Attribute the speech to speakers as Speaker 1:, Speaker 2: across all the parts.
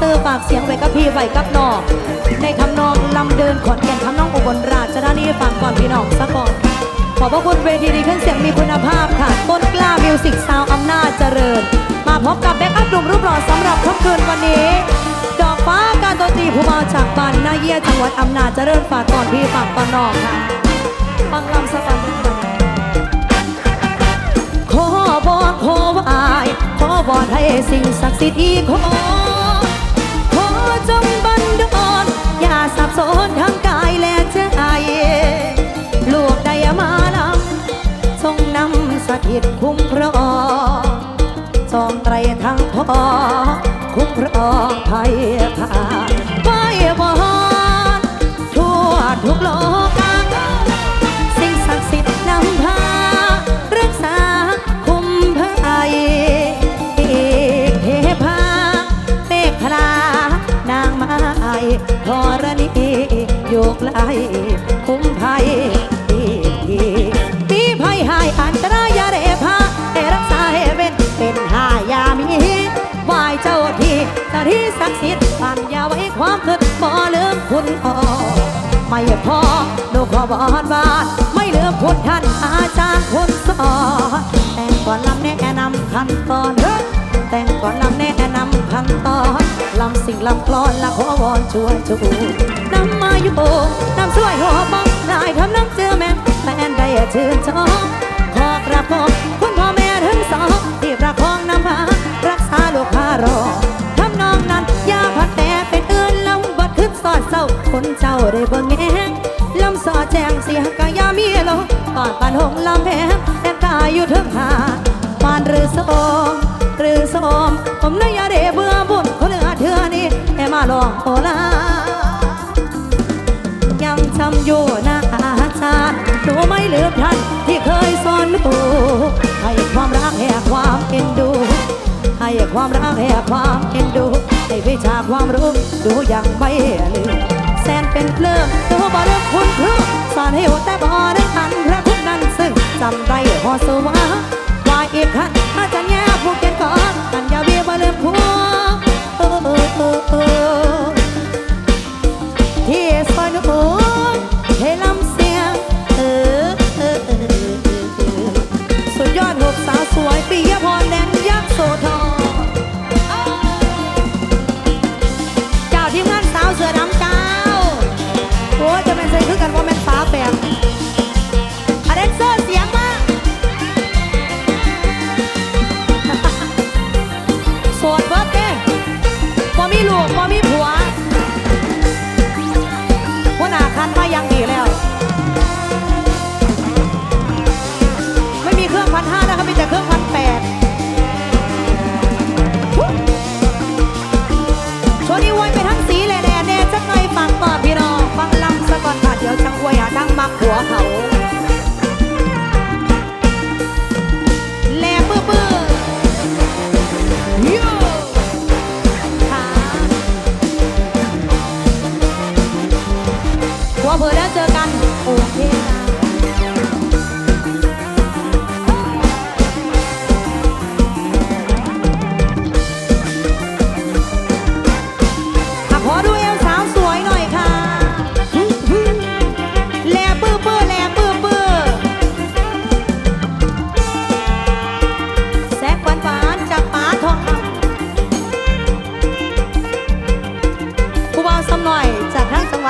Speaker 1: ซื้อฝากเสียงไว้กับพี่ไว้กับน้องในทำนองลำเดินขอนแก่นทำนองอุบลราชธานีฟังก่อนพี่น้องซะก่อนขอบพระคุณเวทีดีขึ้นเสียงมีคุณภาพค่ะต้นกล้ามิวสิกซาวอำนาจเจริญ มาพบกับแบ็กอัพหนุ่มรูปหล่อสำหรับค่ำคืนวันนี้ ดอกฟ้าการดนตรีผู้มาจากบ้านนาเยียจังหวัดอำนาจเจริญฝากก่อนพี่ฝากก่อนน้องค่ะฟังลำสะกันด้วยกันขอบอนขอวายขอบอนให้สิ่งศักดิ์สิทธิ์อีกขอขอ จงบันดาลอย่าสับสนทั้งกายและใจลูกได้มาลำทรงนำสถิตคุ้มครองจองไตรทั้งพ่อคุ้ม คุณออไม่พอดูขอบอนบานไม่เหลือคุท่านอาจารย์คุณสอนแต่งก่อนลำแนะนำขั้นตอนเฮ้ยแต่งก่อนลำแนะนำขั้นตอนลำสิ่งลำกลอนละขอวอนช่วยชูนำมาอยู่นำช่วยหัวบ้องได้ทำน้ำเจือแม่แฟนได้ชื่นชมขอกระผมคุณพ่อแม่ทั้งสองที่ประคองนำพารักษาลูกค้ารอ เศร้าคนเจ้าได้เบิ่งแงงลำสอแจงเสียกะยามีโลปานปานหงลำแพงแต่กายอยู่เทึงหาปานหรือสมหรือสมผมเลยอย่าได้เบื่อบุญคนเหลือเธอนี่ให้มาลองโอลายังจำอยู่นะอาจารย์หนูไม่ลืมท่านที่เคยสอนหนูให้ความรักแห่ความเอ็นดู ให้ความรักแห่ความเอ็นดู ให้วิชาความรู้ดูยังไม่ลืมแสนเป็นเพลิงดูบ่เรื่องคุณครูสอนให้หัวแต่บ่ได้ทันพระคุณนั้นซึ่งจำได้หอสวาว่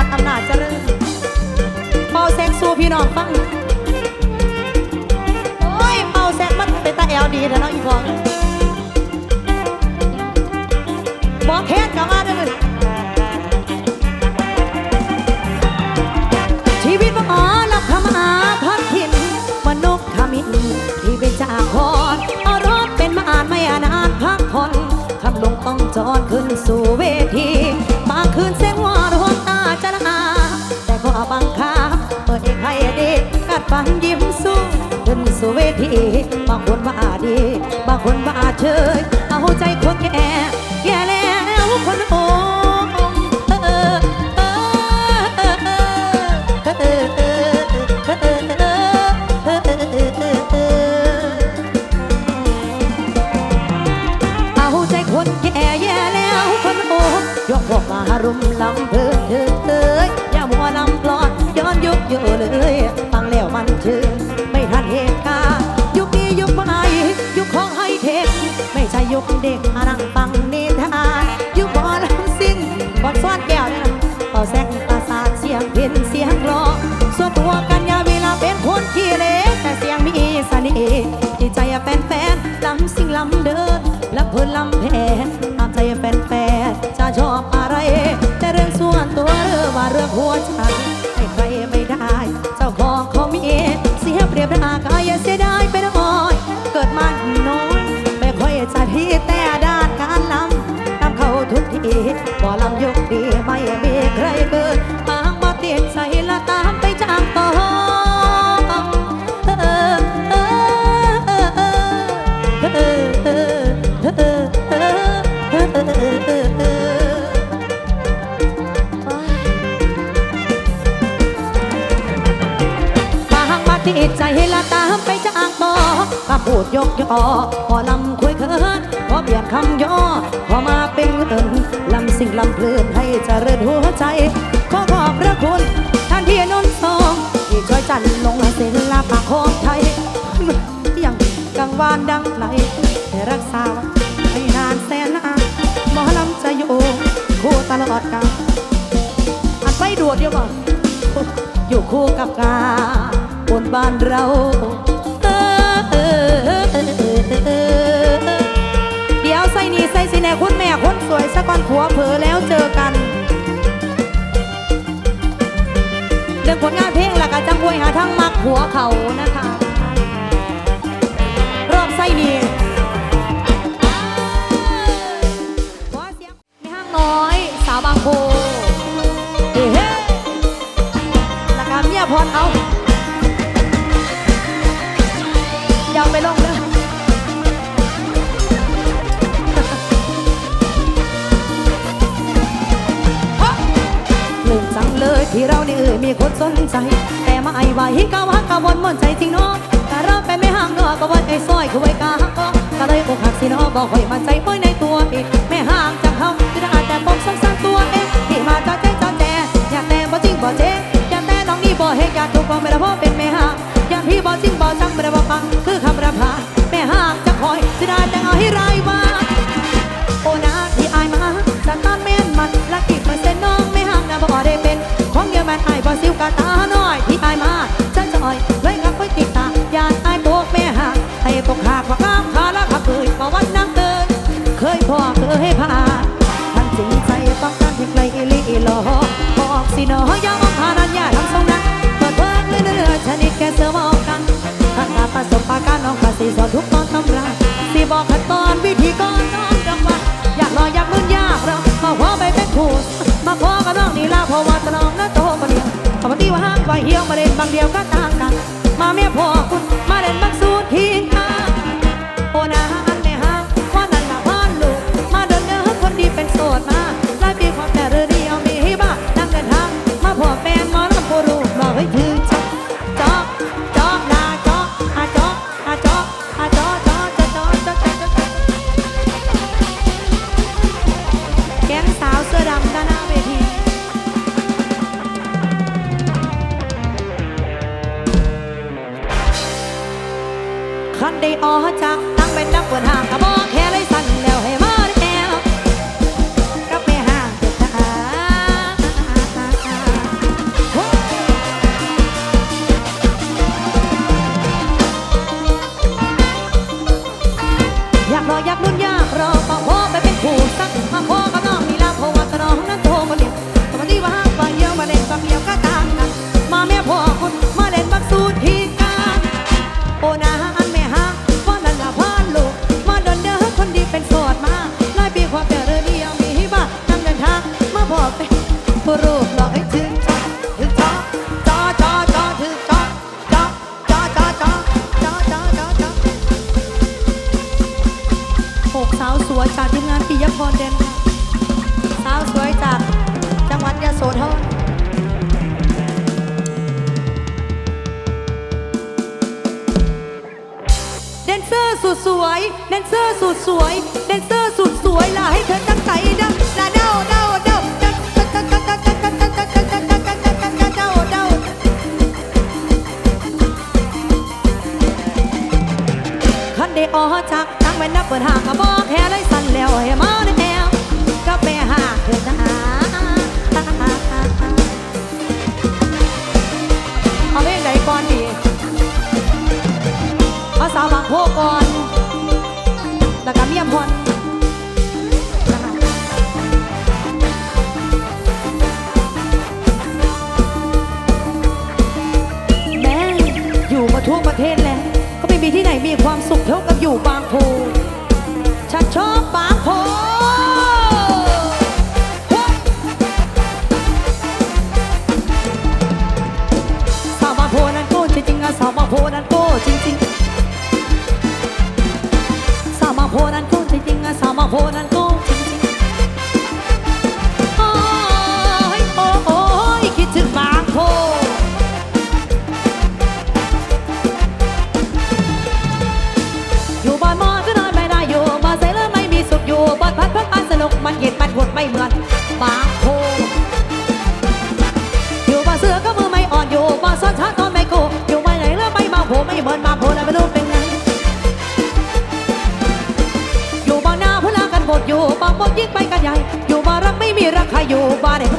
Speaker 1: วัดอำนาจเจริญเป่าแซกสู้พี่น้องฟัง โอ้ยเป่าแซกมันเป็นตาแอลดีแต่น้องอีพองบอกแค่กลับมาเด้อชีวิตบังอ๋อลับขมาพัดถิ่นมนุษย์ขมิ้นที่เป็นจ่าคอนเอารถเป็นมาอ่านไม่อานานพักผ่อนคำลงต้องจอดขึ้นสู่เวทีมาคืนเส ฟังยิ้มสู้คนสู่เวทีบางคนว่าดี บางคนว่าเชยเอาใจคนแก่แก่แล้ว รียบร่างกายอย่าเสียด พูดยกยอพอลำคุยเคินพอเปลี่ยนคำย่อพอมาเป็นเอินลำสิ่งลำเพลินให้เจริญหัวใจ ขอขอบพระคุณท่านที่นนทองที่ช่วยจันลงศิลปะของไทยยังกังวานดังไหลแต่รักษาไว้ให้นานแสนนานหมอลำจะอยู่คู่ตลอดกาลอันไปดวดเดียวบ่อยู่คู่กับกาบนบ้านเรา นี่ใส่สิแน่คุณแม่คนสวยสักวันผัวเผลอแล้วเจอกันเรื่องผลงานเพลงและก็จังหวยหาทั้งมักหัวเขานะคะ รอบไส้นีขอเสียงในห้างน้อย สาวบางโพเฮ้เฮ้ราคาเมียพรเอา ที่เรานี่เอ่ยมีคนสนใจ แต่มาไอ้ไหวกะว่ากังวลมนใจจริงเนาะแต่เราไปไม่ห่างเนาะก็วันไอ้ซอยคือไว้กาก็ก็เลยอกหักสิเนาะบอกค่อยมันใจไว้ในตัวเองไม่ห่างจากเขาที่อาจแต่ปมสงสารตัวเองที่มาจอใจจอแจอยากแต่บ่จริงบ่เจ๊อยากแต่น้องนี่บ่เฮกอยากถูกบอกไม่ได้พราะเป็นแม่ห่างอยากพี่บ่จริงบ่จังไม่ได้บ่ฟังคือคำรับพาแม่ห่างจะคอยจะได้แต่เอาให้ไรบ้า บ่ซิวกะตาน้อยที่อายมาจะจอยเลยกับไว้ติดตาอย่าอายพวกแม่ห่าให้ตกหากว่าก้ามขาและขับเอ่ยบ่วันนังเดินเคยพ่อเคยผ่านท่านจริงใจต้องการที่ไกลอีหลีอีหลอบอกสิเนออย่ามองผ่านันอย่าทำทรงนั้นเปิดเพิ่งเรื่อยๆชนิดแกเสือมองกันขันมาประสบการน้องก็สิสอนทุกตอนตำราสิบอกขั้นตอนวิธีก่อนน้องจังว่าอยากรออยากลุ้นอยากเรามาขอไปเป็นคู่มาขอกับน้องนี่ลาเพราะว่าตะน้อง ว่าเฮียวมาเล่นบางเดียวก็ต่างกัน มาเมียพ่อคุณมาเล่นบางสู คันได้ออจากตั้งเป็นนักเปิดหางกระบอกแค่ สาวสวยจากทีมงานปิยพรเด่นสาวสวยจากจังหวัดยะโสธรเดนเซอร์สุดสวยเดนเซอร์สุดสวยเดนเซอร์สุดสวยล่ะให้เธอตั้งใจดังล่าเด้าเด้าเด้าคัาเดออจาเดากใา ไว้นับเปิดหางก็บอกแค่เลยสั่นแล้วให้มาในแนวก็ไปหาเถิดนะเอาเพลงไหนก่อนดีเอาสาวบางโพก่อน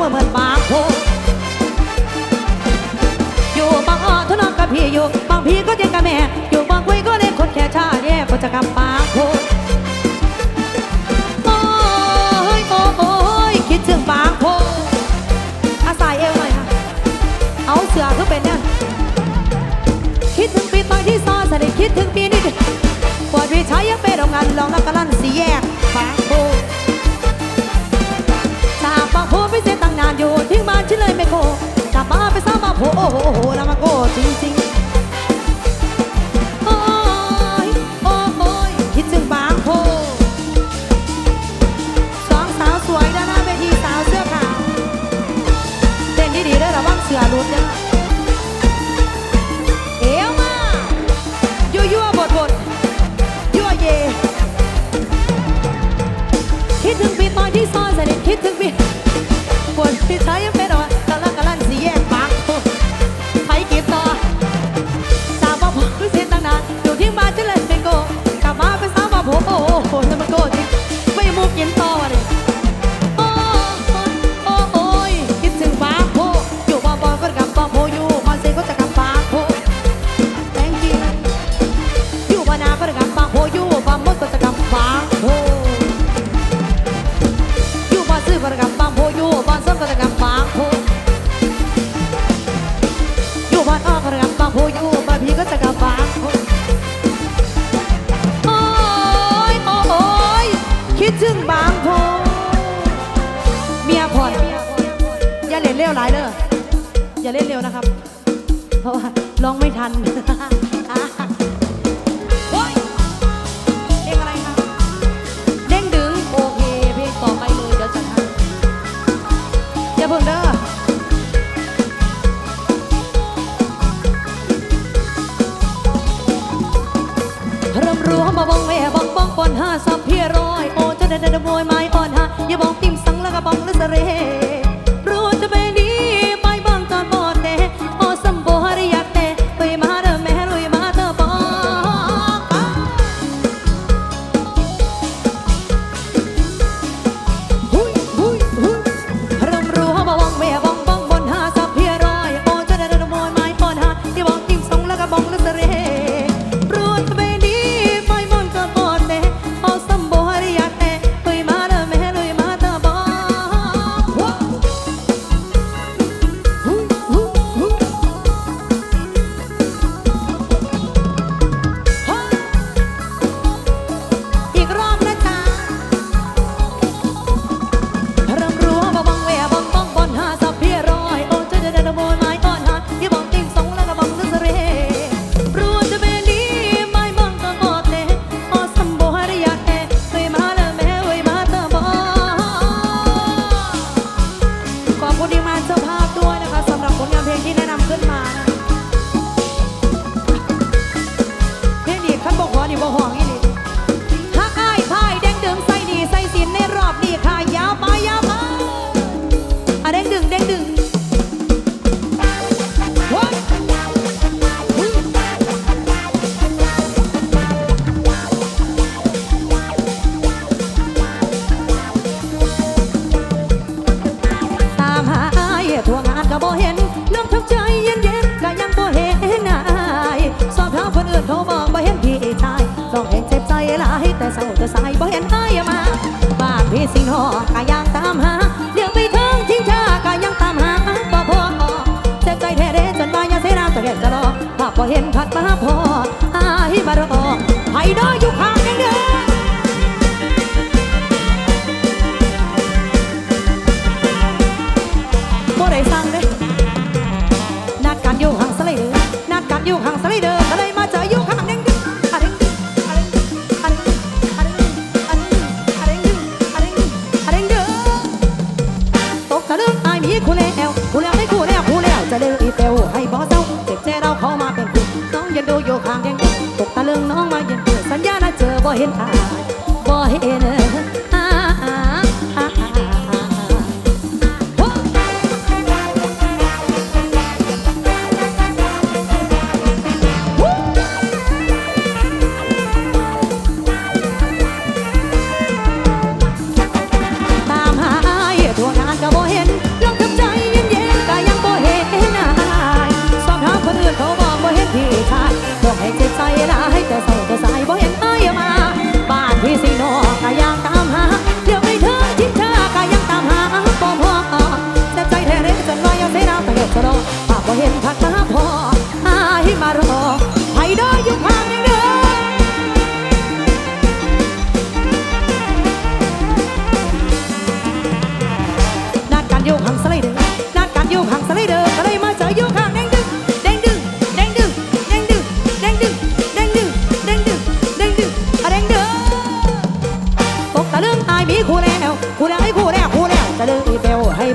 Speaker 1: เหมือนหาโคอยู่บางอ้อทุนนกับพี่อยู่บางพี่ก็เจงกับแม่ อยู่บางคุยก็เล่นคนแค่ชาแย่คนจะกับบากโคโอยโอ้โยคิดถึงบางโคอาศัยเอวหน่อยค่ะ เอาเสือขึ้นเป็นเนี่ยคิดถึงปีตอนที่ซ้อนสนิทคิดถึงปีนี้ปวดวิชัยยังเป็นโรงงานลองแล้วกัน มานฉันเลยไม่โกกลับมาไปซ้ำมาโผโอ้โหแล้วมาโกจริง เห็นผัดมาพออายบารอไปดออยู่ข้างเดิน ขาดบ่เห็น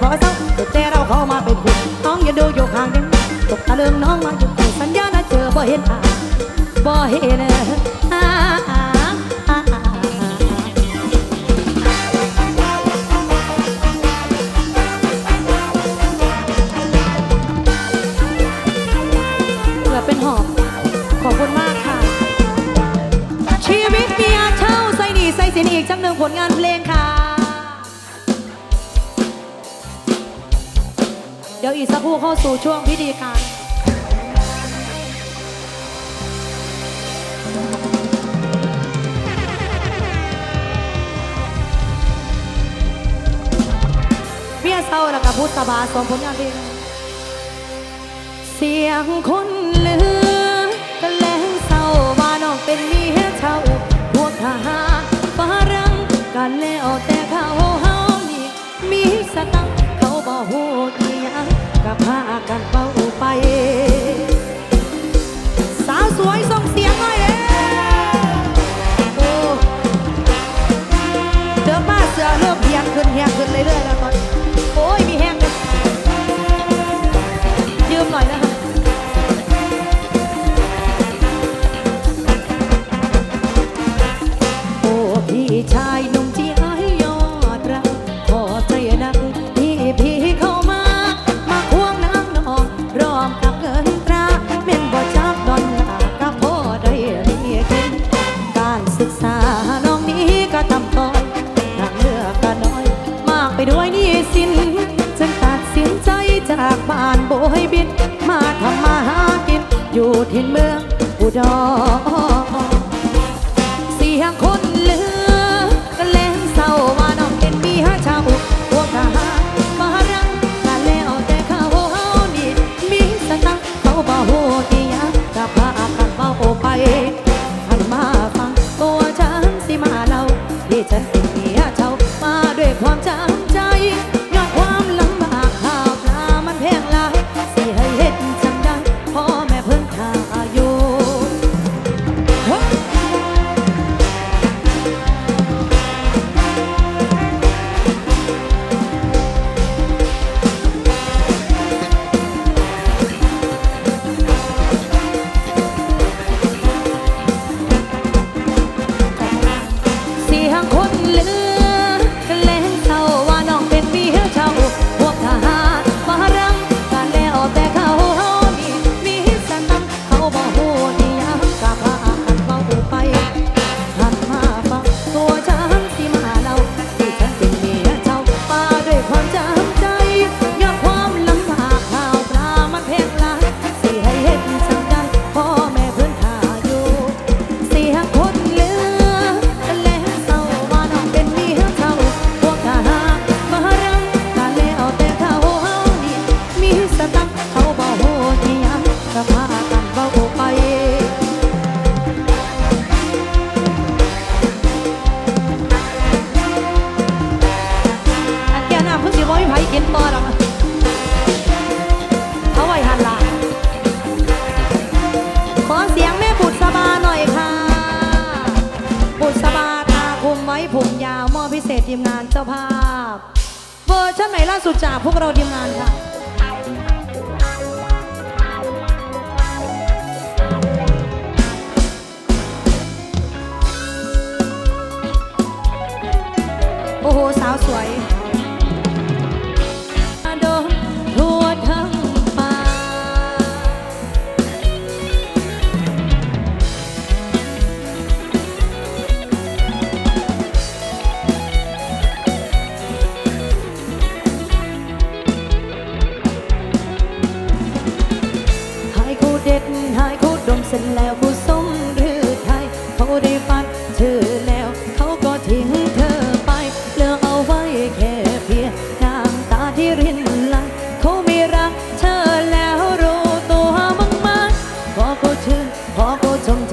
Speaker 1: ใจเศร้าเด็แต่เราเข้ามาเป็นคู่น้องอย่าดูโยกห่างเด้งตกตะลึงน้องมาอยู่คู่สัญญาณเจอบ่เห็นอ่าบ่เห็นอ่าผลงานเพลงค่ะ วอีกสักครู่เข้าสู่ช่วงพิธีการเพียเศร้าแล้วก็พุทธบาสอมผลยานเพลงเสียงคนลือ กันเบาไป ጌታ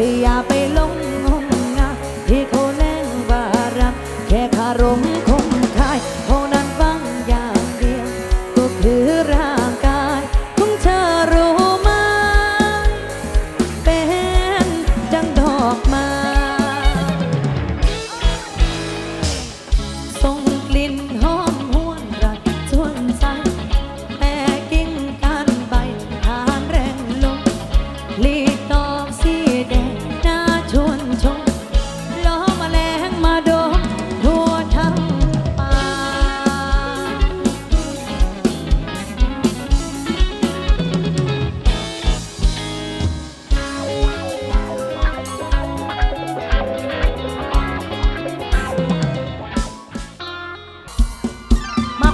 Speaker 1: เขา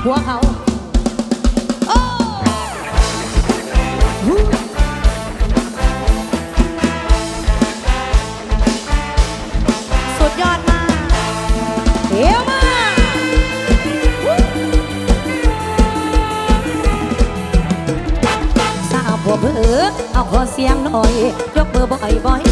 Speaker 1: หัวเขาโอ้สุดยอดมากเดี๋ยวมากสาวผัวเผือเอาขอเสียงหน่อย ยกมือบ่อยบ่อย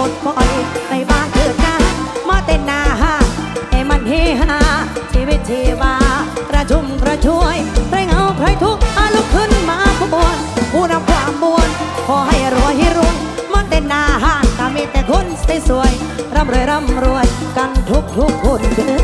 Speaker 1: ปดปล่อยในบ้านเกิดนมาเต้นหนาห้างให้มันเฮฮาชีวิตชีวากระชุ่มกระชวยใครเหงาใครทุกข์อาลุกขึ้นมาขบวนผู้นำความบวนขอให้รวยให้รุ่งมาเต้นหนาห้างก็มีแต่คนสวยร่ำรวยร่ำรวยกันทุกทุกคนเด้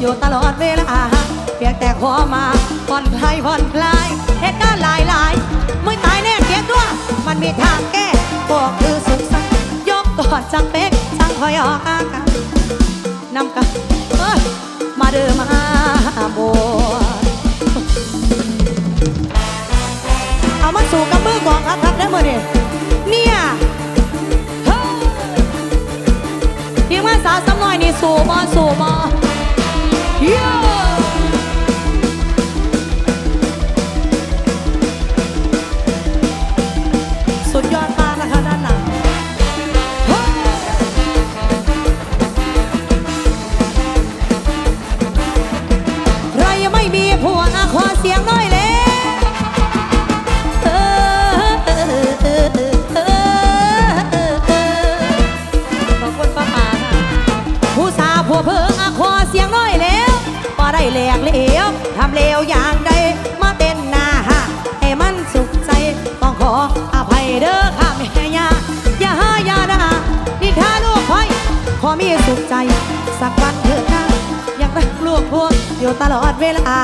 Speaker 1: อยู่ตลอดเวลา เพียงแต่ขอมาผ่อนคลายผ่อนคลายเหตุการณ์หลายหลายๆไม่ตายแน่เกียงตัว มันมีทางแก้บอกคือสุขสันต์ยกกอดจังเป็น แหลกเหลวทำเลวอย่างใดมาเต้นหน้าหาให้มันสุขใจ ต้องขออภัยเด้อค่ะแม่ยาอย่าหาอย่าด่านี่ถ้าลูกไพ่ขอมีสุขใจ สักวันเถิดนะอยากรักลูกพวกอยู่ตลอดเวลา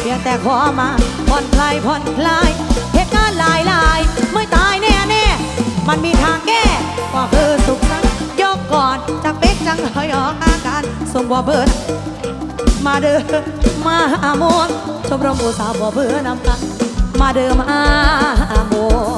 Speaker 1: เพียงแต่ขอมาผ่อนคลายผ่อนคลายเหตุการณ์หลายหลายไม่ตายแน่แน่มันมีทางแก้ก็คือสุขสันต์ยกก่อนจากเป๊กจังหอยออกอาการส่งบ่เบิด มาเด้อมาหามวนชมรมอุตสาหบ่เบื่อนำตามาเด้อมาหามวน